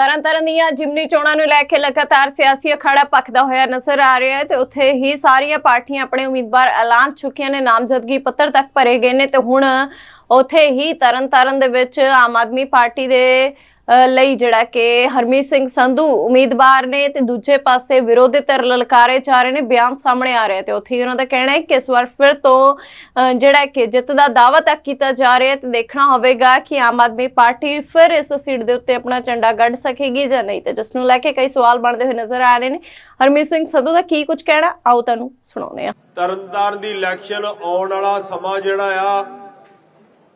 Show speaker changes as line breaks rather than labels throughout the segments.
ਤਰਨਤਾਰਨ ਦੀਆਂ ਜਿਮਨੀ ਚੋਣਾਂ ਨੂੰ ਲੈ ਕੇ ਲਗਾਤਾਰ ਸਿਆਸੀ ਅਖਾੜਾ ਪੱਕਦਾ ਹੋਇਆ ਨਜ਼ਰ ਆ ਰਿਹਾ ਹੈ ਤੇ ਉੱਥੇ ਹੀ ਸਾਰੀਆਂ ਪਾਰਟੀਆਂ ਆਪਣੇ ਉਮੀਦਵਾਰ ਐਲਾਨ ਚੁੱਕੀਆਂ ਨੇ, ਨਾਮਜ਼ਦਗੀ ਪੱਤਰ ਤੱਕ ਭਰੇ ਗਏ ਨੇ ਤੇ ਹੁਣ ਉੱਥੇ ਹੀ ਤਰਨਤਾਰਨ ਦੇ ਵਿੱਚ ਆਮ ਆਦਮੀ ਪਾਰਟੀ ਦੇ ਲਈ ਜਿਹੜਾ ਕਿ ਹਰਮੀਤ ਸਿੰਘ ਸੰਧੂ ਉਮੀਦਵਾਰ ਨੇ ਤੇ ਦੂਜੇ ਪਾਸੇ ਵਿਰੋਧੀ ਧਿਰ ਲਲਕਾਰੇ ਜਾ ਰਹੇ ਨੇ, ਬਿਆਨ ਸਾਹਮਣੇ ਆ ਰਿਹਾ ਤੇ ਉੱਥੇ ਉਹਨਾਂ ਦਾ ਕਹਿਣਾ ਹੈ ਕਿ ਇਸ ਵਾਰ ਫਿਰ ਤੋਂ ਜਿਹੜਾ ਕਿ ਜਿੱਤ ਦਾ ਦਾਅਵਾ ਤੱਕ ਕੀਤਾ ਜਾ ਰਿਹਾ ਹੈ ਤੇ ਦੇਖਣਾ ਹੋਵੇਗਾ ਕਿ ਆਮ ਆਦਮੀ ਪਾਰਟੀ ਫਿਰ ਇਸ ਸੀਟ ਦੇ ਉੱਤੇ ਆਪਣਾ ਝੰਡਾ ਗੱਡ ਸਕੇਗੀ ਜਾਂ ਨਹੀਂ ਤੇ ਜਿਸ ਨੂੰ ਲੈ ਕੇ ਕਈ ਸਵਾਲ ਬਣਦੇ ਹੋਏ ਨਜ਼ਰ ਆ ਰਹੇ ਨੇ। ਹਰਮੀਤ ਸਿੰਘ ਸੰਧੂ ਦਾ ਕੀ ਕੁਝ ਕਹਿਣਾ? ਆਓ ਤੁਹਾਨੂੰ ਸੁਣਾਉਂਦੇ ਆ
ਤਰਨਤਾਰਨ ਦੀ ਇਲੈਕਸ਼ਨ ਆਉਣ ਵਾਲਾ ਸਮਾਂ ਜਿਹੜਾ ਆ,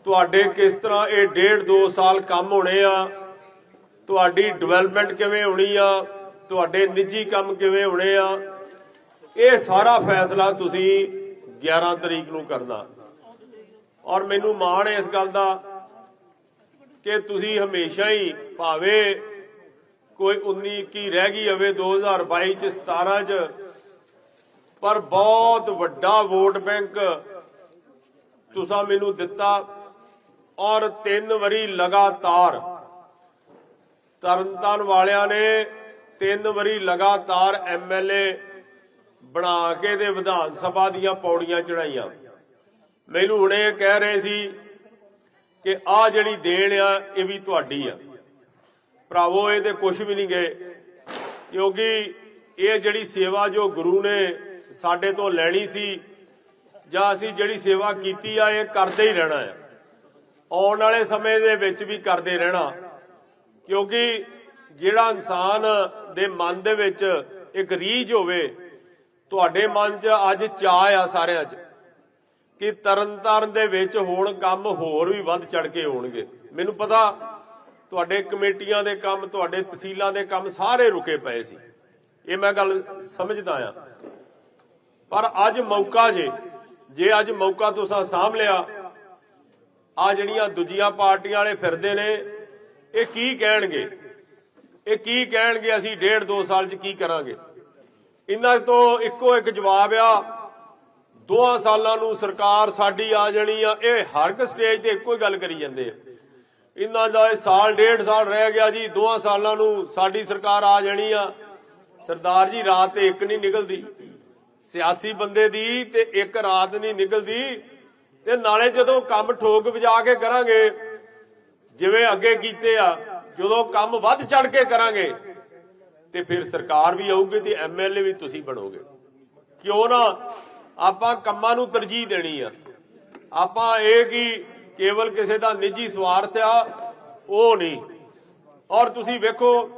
ਤੁਹਾਡੇ ਕਿਸ ਤਰ੍ਹਾਂ ਇਹ ਡੇਢ ਦੋ ਸਾਲ ਕੰਮ ਹੋਣੇ ਆ ਤੁਹਾਡੀ ਡਿਵੈਲਪਮੈਂਟ ਕਿਵੇਂ ਹੋਣੀ ਆ? ਤੁਹਾਡੇ ਨਿੱਜੀ ਕੰਮ ਕਿਵੇਂ ਹੋਣੇ ਆ? ਇਹ ਸਾਰਾ ਫੈਸਲਾ ਤੁਸੀਂ 11 ਤਰੀਕ ਨੂੰ ਕਰਨਾ। ਔਰ ਮੈਨੂੰ ਮਾਣ ਹੈ ਇਸ ਗੱਲ ਦਾ ਕਿ ਤੁਸੀਂ ਹਮੇਸ਼ਾ ਹੀ ਭਾਵੇਂ ਕੋਈ 19 21 ਰਹਿ ਗਈ ਹੋਵੇ 2022 ਚ 17 ਚ, ਪਰ ਬਹੁਤ ਵੱਡਾ ਵੋਟ ਬੈਂਕ ਤੁਸੀਂ ਮੈਨੂੰ ਦਿੱਤਾ ਔਰ ਤਿੰਨ ਵਾਰੀ ਲਗਾਤਾਰ ਤਰਨਤਾਰਨ ਵਾਲਿਆਂ ਨੇ ਤਿੰਨ ਵਾਰੀ ਲਗਾਤਾਰ ਐਮਐਲਏ ਬਣਾ ਕੇ ਤੇ ਵਿਧਾਨ ਸਭਾ ਦੀਆਂ ਪੌੜੀਆਂ ਚੜਾਈਆਂ ਮੈਨੂੰ ਹੁਣੇ ਕਹਿ ਰਹੇ ਸੀ ਕਿ ਆ ਜਿਹੜੀ ਦੇਣ ਆ, ਇਹ ਵੀ ਤੁਹਾਡੀ ਆ। ਭਰਾਵੋ ਇਹਦੇ ਤੇ ਕੁਝ ਵੀ ਨਹੀਂ ਗਏ। ਕਿਉਂਕਿ ਇਹ ਜਿਹੜੀ ਸੇਵਾ ਜੋ ਗੁਰੂ ਨੇ ਸਾਡੇ ਤੋਂ ਲੈਣੀ ਸੀ, ਜਾਂ ਅਸੀਂ ਜਿਹੜੀ ਸੇਵਾ ਕੀਤੀ ਆ, ਇਹ ਕਰਦੇ ਹੀ ਰਹਿਣਾ ਆ। ਆਉਣ ਵਾਲੇ ਸਮੇਂ ਦੇ ਵਿੱਚ ਵੀ ਕਰਦੇ ਰਹਿਣਾ। ਕਿਉਂਕਿ ਜਿਹੜਾ ਇਨਸਾਨ ਦੇ ਮਨ ਦੇ ਵਿੱਚ ਇੱਕ ਰੀਝ ਹੋਵੇ, ਤੁਹਾਡੇ ਮਨ 'ਚ ਅੱਜ ਚਾਹ ਆ ਸਾਰਿਆਂ 'ਚ ਕਿ ਤਰਨਤਾਰਨ ਦੇ ਵਿੱਚ ਹੋਣ ਕੰਮ ਹੋਰ ਵੀ ਵੱਧ ਚੜ ਕੇ ਹੋਣਗੇ ਮੈਨੂੰ ਪਤਾ ਤੁਹਾਡੇ ਕਮੇਟੀਆਂ ਦੇ ਕੰਮ, ਤੁਹਾਡੇ ਤਹਿਸੀਲਾਂ ਦੇ ਕੰਮ ਸਾਰੇ ਰੁਕੇ ਪਏ ਸੀ। ਇਹ ਮੈਂ ਗੱਲ ਸਮਝਦਾ ਆ। ਪਰ ਅੱਜ ਮੌਕਾ ਜੇ ਜੇ ਅੱਜ ਮੌਕਾ ਤੁਸੀਂ ਸਾਂਭ ਲਿਆ ਆ ਜਿਹੜੀਆਂ ਦੂਜੀਆਂ ਪਾਰਟੀਆਂ ਵਾਲੇ ਫਿਰਦੇ ਨੇ ਇਹ ਕੀ ਕਹਿਣਗੇ? ਇਹ ਕੀ ਕਹਿਣਗੇ ਅਸੀਂ ਡੇਢ ਦੋ ਸਾਲ ਚ ਕੀ ਕਰਾਂਗੇ? ਇਹਨਾਂ ਤੋਂ ਇੱਕੋ ਇੱਕ ਜਵਾਬ ਆ, ਦੋਹਾਂ ਸਾਲਾਂ ਨੂੰ ਸਰਕਾਰ ਸਾਡੀ ਆ ਜਾਣੀ ਆ, ਇਹ ਹਰ ਇੱਕ ਸਟੇਜ ਤੇ ਇੱਕੋ ਹੀ ਗੱਲ ਕਰੀ ਜਾਂਦੇ ਆ। ਇਹਨਾਂ ਦਾ ਇਹ ਸਾਲ, ਡੇਢ ਸਾਲ ਰਹਿ ਗਿਆ ਜੀ, ਦੋਹਾਂ ਸਾਲਾਂ ਨੂੰ ਸਾਡੀ ਸਰਕਾਰ ਆ ਜਾਣੀ ਆ। ਸਰਦਾਰ ਜੀ, ਰਾਤ ਤੇ ਇੱਕ ਨਹੀਂ ਨਿਕਲਦੀ। ਸਿਆਸੀ ਬੰਦੇ ਦੀ ਤੇ ਇੱਕ ਰਾਤ ਨਹੀਂ ਨਿਕਲਦੀ। ਤੇ ਨਾਲੇ ਜਦੋਂ ਕੰਮ ਠੋਕ ਵਜਾ ਕੇ ਕਰਾਂਗੇ ਜਿਵੇਂ ਅੱਗੇ ਕੀਤੇ ਆ, ਜਦੋਂ ਕੰਮ ਵੱਧ ਚੜ ਕੇ ਕਰਾਂਗੇ, ਤੇ ਫਿਰ ਸਰਕਾਰ ਵੀ ਆਊਗੀ ਤੇ ਐਮਐਲਏ ਵੀ ਤੁਸੀਂ ਬਣੋਗੇ। ਕਿਉਂ ਨਾ ਆਪਾਂ ਕੰਮਾਂ ਨੂੰ ਤਰਜੀਹ ਦੇਣੀ ਆ। ਆਪਾਂ ਇਹ ਕਿ ਕੇਵਲ ਕਿਸੇ ਦਾ ਨਿੱਜੀ ਸਵਾਰਥ ਆ, ਉਹ ਨਹੀਂ। ਔਰ ਤੁਸੀਂ ਵੇਖੋ,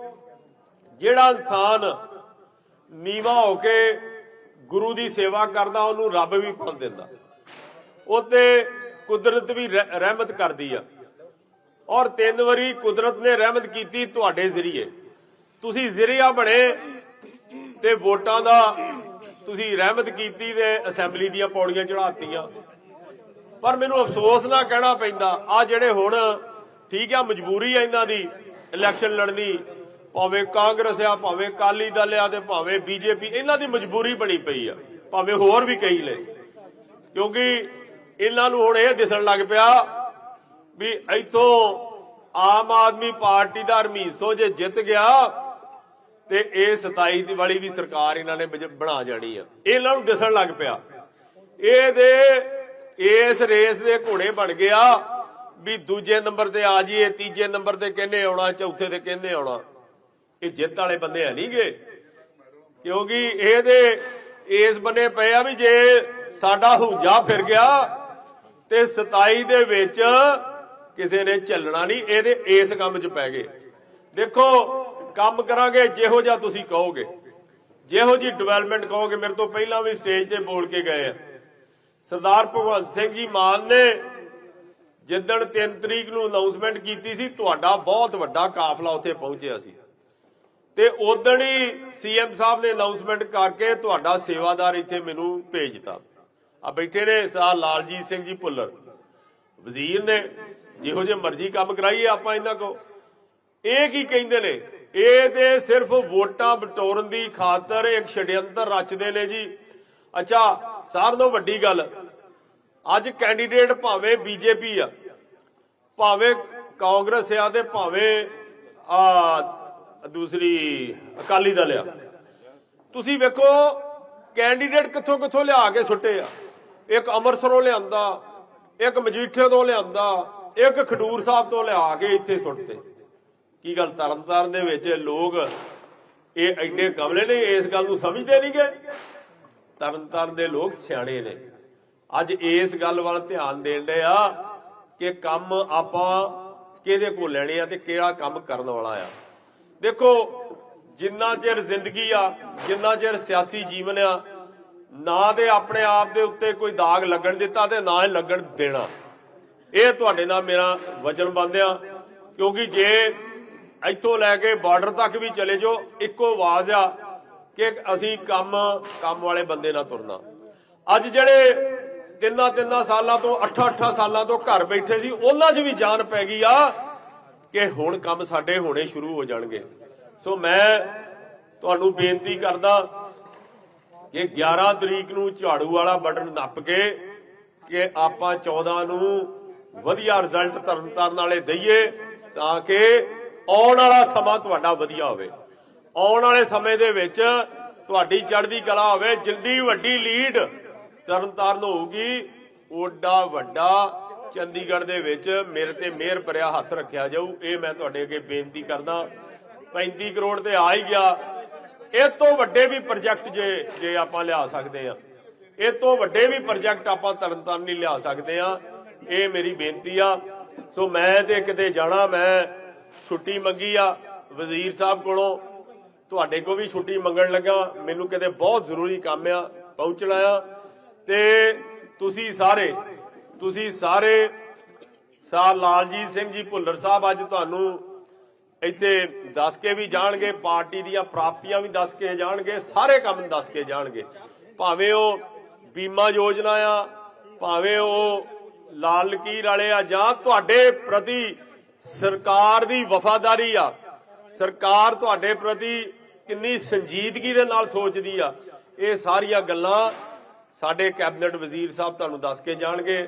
ਜਿਹੜਾ ਇਨਸਾਨ ਨੀਵਾ ਹੋ ਕੇ ਗੁਰੂ ਦੀ ਸੇਵਾ ਕਰਦਾ, ਉਹਨੂੰ ਰੱਬ ਵੀ ਫਲ ਦਿੰਦਾ। ਉਹ ਤੇ ਕੁਦਰਤ ਵੀ ਰਹਿ- ਰਹਿਮਤ ਕਰਦੀ ਆ। ਔਰ ਤਿੰਨ ਵਾਰੀ ਕੁਦਰਤ ਨੇ ਰਹਿਮਤ ਕੀਤੀ ਤੁਹਾਡੇ ਜ਼ਰੀਏ। ਤੁਸੀਂ ਜ਼ਰੀਆ ਬਣੇ ਤੇ ਵੋਟਾਂ ਦਾ ਤੁਸੀਂ ਰਹਿਮਤ ਕੀਤੀ ਤੇ ਅਸੈਂਬਲੀ ਦੀਆਂ ਪੌੜੀਆਂ ਚੜਾਤੀਆਂ ਪਰ ਮੈਨੂੰ ਅਫਸੋਸ ਨਾ ਕਹਿਣਾ ਪੈਂਦਾ। ਆ ਜਿਹੜੇ ਹੁਣ ਠੀਕ ਆ, ਮਜਬੂਰੀ ਆ ਇਹਨਾਂ ਦੀ ਇਲੈਕਸ਼ਨ ਲੜਨੀ ਭਾਵੇਂ ਕਾਂਗਰਸ ਆ, ਭਾਵੇਂ ਕਾਲੀ ਦਲ ਆ ਤੇ ਭਾਵੇਂ ਬੀਜੇਪੀ, ਇਹਨਾਂ ਦੀ ਮਜਬੂਰੀ ਬਣੀ ਪਈ ਆ। ਭਾਵੇਂ ਹੋਰ ਵੀ ਕਈ ਲੈ ਕਿਉਂਕਿ ਇਹਨਾਂ ਨੂੰ ਹੁਣ ਇਹ ਦਿਸਣ ਲੱਗ ਪਿਆ ਵੀ ਇੱਥੋਂ ਆਮ ਆਦਮੀ ਪਾਰਟੀ ਦਾ ਹਰਮੀਸੋ ਜੇ ਜਿੱਤ ਗਿਆ, ਤੇ ਇਹ 27 ਦੀ ਵਾਲੀ ਵੀ ਸਰਕਾਰ ਇਹਨਾਂ ਨੇ ਬਣਾ ਜਾਣੀ ਆ। ਇਹਨਾਂ ਨੂੰ ਦਿਸਣ ਲੱਗ ਪਿਆ। ਇਹ ਦੇ ਇਸ ਰੇਸ ਦੇ ਘੋੜੇ ਬਣ ਗਿਆ ਵੀ ਦੂਜੇ ਨੰਬਰ ਤੇ ਆ ਜਾਈਏ, ਤੀਜੇ ਨੰਬਰ ਤੇ ਕਹਿੰਦੇ ਆਉਣਾ, ਚੌਥੇ ਤੇ ਕਹਿੰਦੇ ਆਉਣਾ। ਇਹ ਜਿੱਤ ਵਾਲੇ ਬੰਦੇ ਹੈ ਨਹੀਂਗੇ ਕਿਉਂਕਿ ਇਹਦੇ ਇਸ ਬੰਨੇ ਪਏ ਆ ਵੀ ਜੇ ਸਾਡਾ ਹੁਜਾ ਫਿਰ ਗਿਆ, ਤੇ 27 ਦੇ ਵਿੱਚ ਕਿਸੇ ਨੇ ਝੱਲਣਾ ਨਹੀਂ, ਇਹਦੇ ਇਸ ਕੰਮ 'ਚ ਪੈ ਗਏ। ਦੇਖੋ, ਕੰਮ ਕਰਾਂਗੇ, ਜਿਹੋ ਜਿਹਾ ਤੁਸੀਂ ਕਹੋਗੇ। ਜਿਹੋ ਜੀ ਡਿਵੈਲਪਮੈਂਟ ਕਹੋਗੇ, ਮੇਰੇ ਤੋਂ ਪਹਿਲਾਂ ਵੀ ਸਟੇਜ ਤੇ ਬੋਲ ਕੇ ਗਏ ਆ। ਸਰਦਾਰ ਭਗਵੰਤ ਸਿੰਘ ਜੀ ਮਾਨ ਨੇ ਜਿੱਦਣ 3 ਤਰੀਕ ਨੂੰ ਅਨਾਉਂਸਮੈਂਟ ਕੀਤੀ ਸੀ, ਤੁਹਾਡਾ ਬਹੁਤ ਵੱਡਾ ਕਾਫਲਾ ਉੱਥੇ ਪਹੁੰਚਿਆ ਸੀ। ਤੇ ਉਦਣ ਹੀ ਸੀਐਮ ਸਾਹਿਬ ਨੇ ਅਨਾਉਂਸਮੈਂਟ ਕਰਕੇ ਤੁਹਾਡਾ ਸੇਵਾਦਾਰ ਇੱਥੇ ਮੈਨੂੰ ਭੇਜਤਾ ਆ ਬੈਠੇ ਨੇ ਸਾ ਲਾਲਜੀਤ ਸਿੰਘ ਜੀ ਭੁੱਲਰ। ਵਜ਼ੀਰ ਨੇ, ਜਿਹੋ ਜਿਹੇ ਮਰਜ਼ੀ ਕੰਮ ਕਰਾਈਏ ਆਪਾਂ ਇਹਨਾਂ ਕੋ ਇਹ ਕੀ ਕਹਿੰਦੇ ਨੇ? ਇਹ ਤੇ ਸਿਰਫ ਵੋਟਾਂ ਬਟੋਰਨ ਦੀ ਖਾਤਰ ਇੱਕ ਛੜਯੰਤਰ ਰਚਦੇ ਨੇ ਜੀ। ਅੱਛਾ ਸਾਰਿਆਂ ਤੋਂ ਵੱਡੀ ਗੱਲ, ਅੱਜ ਕੈਂਡੀਡੇਟ ਭਾਵੇਂ ਬੀਜੇਪੀ ਆ, ਭਾਵੇਂ ਕਾਂਗਰਸ ਆ ਤੇ ਭਾਵੇਂ, ਆ, ਦੂਸਰੀ ਅਕਾਲੀ ਦਲ ਆ। ਤੁਸੀਂ ਵੇਖੋ ਕੈਂਡੀਡੇਟ ਕਿੱਥੋਂ ਕਿੱਥੋਂ ਲਿਆ ਕੇ ਸੁੱਟੇ ਆ। ਇੱਕ ਅੰਮ੍ਰਿਤਸਰੋਂ ਲਿਆਂਦਾ ਇੱਕ ਮਜੀਠੇ ਤੋਂ ਲਿਆਂਦਾ, ਇੱਕ ਖਡੂਰ ਸਾਹਿਬ ਤੋਂ ਲਿਆ ਕੇ ਇੱਥੇ ਸੁੱਟਦੇ ਕੀ ਗੱਲ ਤਰਨਤਾਰਨ ਦੇ ਵਿੱਚ ਲੋਕ ਇਹ ਐਡੇ ਕਮਲੇ ਨੇ, ਇਸ ਗੱਲ ਨੂੰ ਸਮਝਦੇ ਨਹੀਂਗੇ ਤਰਨਤਾਰਨ ਦੇ ਲੋਕ ਸਿਆਣੇ ਨੇ। ਅੱਜ ਇਸ ਗੱਲ ਵੱਲ ਧਿਆਨ ਦੇਣ ਦੇ ਆ ਕਿ ਕੰਮ ਆਪਾਂ ਕਿਹਦੇ ਕੋਲ ਲੈਣੇ ਆ ਤੇ ਕਿਹੜਾ ਕੰਮ ਕਰਨ ਵਾਲਾ ਆ। ਦੇਖੋ, ਜਿੰਨਾ ਚਿਰ ਜ਼ਿੰਦਗੀ ਆ, ਜਿੰਨਾ ਚਿਰ ਸਿਆਸੀ ਜੀਵਨ ਆ ਨਾ ਦੇ ਆਪਣੇ ਆਪ ਦੇ ਉੱਤੇ ਕੋਈ ਦਾਗ ਲੱਗਣ ਦਿੱਤਾ ਤੇ ਨਾ ਹੀ ਲੱਗਣ ਦੇਣਾ। ਇਹ ਤੁਹਾਡੇ ਨਾਲ ਮੇਰਾ ਵਚਨ ਬੰਦਿਆ ਕਿਉਂਕਿ ਜੇ ਇੱਥੋਂ ਲੈ ਕੇ ਬਾਰਡਰ ਤੱਕ ਵੀ ਚਲੇ ਜਾਓ, ਇੱਕੋ ਆਵਾਜ਼ ਆ ਕਿ ਅਸੀਂ ਕੰਮ ਕੰਮ ਵਾਲੇ ਬੰਦੇ ਨਾਲ ਤੁਰਨਾ। ਅੱਜ ਜਿਹੜੇ ਤਿੰਨਾਂ ਤਿੰਨਾਂ ਸਾਲਾਂ ਤੋਂ 8-8 ਸਾਲਾਂ ਤੋਂ ਘਰ ਬੈਠੇ ਸੀ, ਉਹਨਾਂ 'ਚ ਵੀ ਜਾਨ ਪੈ ਗਈ ਆ ਕਿ ਹੁਣ ਕੰਮ ਸਾਡੇ ਹੋਣੇ ਸ਼ੁਰੂ ਹੋ ਜਾਣਗੇ। ਸੋ ਮੈਂ ਤੁਹਾਨੂੰ ਬੇਨਤੀ ਕਰਦਾ ਕਿ 11 ਤਰੀਕ ਨੂੰ ਝਾੜੂ ਵਾਲਾ ਬਟਨ ਨੱਪ ਕੇ ਕਿ ਆਪਾਂ 14 ਨੂੰ ਵਧੀਆ ਰਿਜ਼ਲਟ ਤਰਨਤਾਰਨ ਵਾਲੇ ਦਈਏ ਤਾਂ ਕਿ ਆਉਣ ਵਾਲਾ ਸਮਾਂ ਤੁਹਾਡਾ ਵਧੀਆ ਹੋਵੇ। ਆਉਣ ਵਾਲੇ ਸਮੇਂ ਦੇ ਵਿੱਚ ਤੁਹਾਡੀ ਚੜ੍ਹਦੀ ਕਲਾ ਹੋਵੇ, ਜਿੰਨੀ ਵੱਡੀ ਲੀਡ ਤਰਨਤਾਰਨ ਹੋਊਗੀ, ਓਡਾ ਵੱਡਾ ਚੰਡੀਗੜ੍ਹ ਦੇ ਵਿੱਚ ਮੇਰੇ ਤੇ ਮਿਹਰ ਭਰਿਆ ਹੱਥ ਰੱਖਿਆ ਜਾਊ। ਇਹ ਮੈਂ ਤੁਹਾਡੇ ਅੱਗੇ ਬੇਨਤੀ ਕਰਦਾ। 35 ਕਰੋੜ ਤੇ ਆ ਹੀ ਗਿਆ। ਇਹ ਤੋਂ ਵੱਡੇ ਵੀ ਪ੍ਰੋਜੈਕਟ ਜੇ ਜੇ ਆਪਾਂ ਲਿਆ ਸਕਦੇ ਆ ਇਹ ਤੋਂ ਵੱਡੇ ਵੀ ਪ੍ਰੋਜੈਕਟ ਆਪਾਂ ਤਰਨਤਾਰਨ ਨਹੀਂ ਲਿਆ ਸਕਦੇ ਆ ਇਹ ਮੇਰੀ ਬੇਨਤੀ ਆ। ਸੋ ਮੈਂ ਤੇ ਕਿਤੇ ਜਾਣਾ, ਮੈਂ ਛੁੱਟੀ ਮੰਗੀ ਆ ਵਜ਼ੀਰ ਸਾਹਿਬ ਕੋਲੋਂ। ਤੁਹਾਡੇ ਕੋ ਵੀ ਛੁੱਟੀ ਮੰਗਣ ਲੱਗਾ। ਮੈਨੂੰ ਕਿਤੇ ਬਹੁਤ ਜ਼ਰੂਰੀ ਕੰਮ ਆ, ਪਹੁੰਚਣਾ ਆ। ਤੇ ਤੁਸੀਂ ਸਾਰੇ ਤੁਸੀਂ ਸਾਰੇ ਸਾਹ ਲਾਲਜੀਤ ਸਿੰਘ ਜੀ ਭੁੱਲਰ ਸਾਹਿਬ ਅੱਜ ਤੁਹਾਨੂੰ ਇੱਥੇ ਦੱਸ ਕੇ ਵੀ ਜਾਣਗੇ, ਪਾਰਟੀ ਦੀਆਂ ਪ੍ਰਾਪਤੀਆਂ ਵੀ ਦੱਸ ਕੇ ਜਾਣਗੇ, ਸਾਰੇ ਕੰਮ ਦੱਸ ਕੇ ਜਾਣਗੇ। ਭਾਵੇਂ ਉਹ ਬੀਮਾ ਯੋਜਨਾ ਆ, ਭਾਵੇਂ ਉਹ ਲਾਲ ਲਕੀਰ ਵਾਲੇ ਆ, ਜਾਂ ਤੁਹਾਡੇ ਪ੍ਰਤੀ ਸਰਕਾਰ ਦੀ ਵਫਾਦਾਰੀ ਆ, ਸਰਕਾਰ ਤੁਹਾਡੇ ਪ੍ਰਤੀ ਕਿੰਨੀ ਸੰਜੀਦਗੀ ਦੇ ਨਾਲ ਸੋਚਦੀ ਆ, ਇਹ ਸਾਰੀਆਂ ਗੱਲਾਂ ਸਾਡੇ ਕੈਬਨਿਟ ਵਜ਼ੀਰ ਸਾਹਿਬ ਤੁਹਾਨੂੰ ਦੱਸ ਕੇ ਜਾਣਗੇ।